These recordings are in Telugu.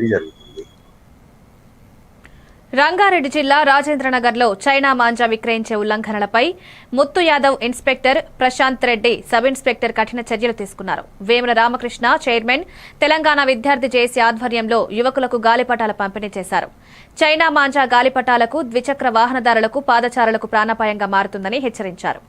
అది జరుగుతుంది. రంగారెడ్డి జిల్లా రాజేంద్రనగర్లో చైనా మాంజా విక్రయించే ఉల్లంఘనలపై Muthu Yadav inspector Prashant Reddy sub inspector కఠిన చర్యలు తీసుకున్నారు. వేముల రామకృష్ణ చైర్మన్ తెలంగాణ విద్యార్థి జేసీ ఆధ్వర్యంలో యువకులకు గాలిపటాల పంపిణీ చేశారు. చైనా మాంజా గాలిపటాలకు ద్విచక్ర వాహనదారులకు పాదచారులకు ప్రాణాపాయంగా మారుతుందని హెచ్చరించారు.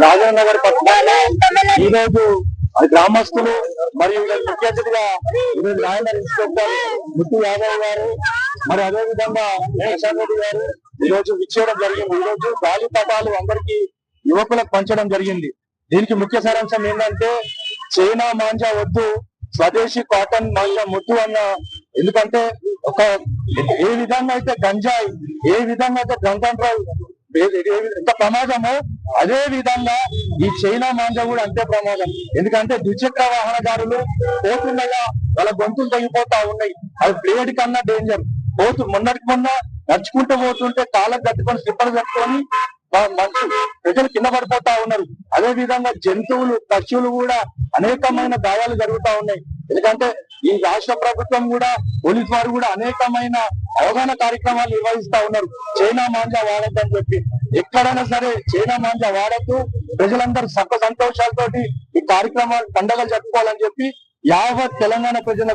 రాజేంద్ర నగర్ పట్టణంలో ఈ రోజు గ్రామస్తులు మరియు ముఖ్య అతిథిగా ఈరోజు రాజేంద్ర ఇన్స్పెక్టర్ ముత్తు యాదవ్ గారు మరి అదే విధంగా కిషన్ రెడ్డి గారు ఈ రోజు విచ్చేయడం జరిగింది. ఈ రోజు గాలి పటాలు అందరికీ యువకులకు పంచడం జరిగింది. దీనికి ముఖ్య సారాంశం ఏంటంటే చైనా మాంజా వద్దు స్వదేశీ కాటన్ మాత్రం ముద్దు అన్న ఎందుకంటే ఒక ఏ విధంగా అయితే గంజాయి ఏ విధంగా అయితే డ్రంక్ అండ్ ఎంత ప్రమాదమో అదే విధంగా ఈ చైనా మాంజా కూడా అంతే ప్రమాదం. ఎందుకంటే ద్విచక్ర వాహనదారులు పోతుండగా వాళ్ళ గొంతులు తగ్గిపోతా ఉన్నాయి. అది ప్లేడ్ కన్నా డేంజర్ పోతు మొన్నటికి మొన్న నడుచుకుంటూ పోతుంటే కాళ్ళకు కట్టుకొని స్లిప్పర్ కట్టుకొని ప్రజలు కింద పడిపోతా ఉన్నారు. అదే విధంగా జంతువులు పక్షులు కూడా అనేకమైన గాయాలు జరుగుతా ఉన్నాయి. ఎందుకంటే ఈ రాష్ట్ర ప్రభుత్వం కూడా పోలీస్ వారు కూడా అనేకమైన అవగాహన కార్యక్రమాలు నిర్వహిస్తా ఉన్నారు. చైనా మాంజా వాడద్దని చెప్పి. ఎక్కడైనా సరే చైనా మాంజా వాడద్దు. ప్రజలందరూ సొంత సంతోషాలతోటి ఈ కార్యక్రమాలు పండగలు జరుపుకోవాలని చెప్పి యావత్ తెలంగాణ ప్రజలకు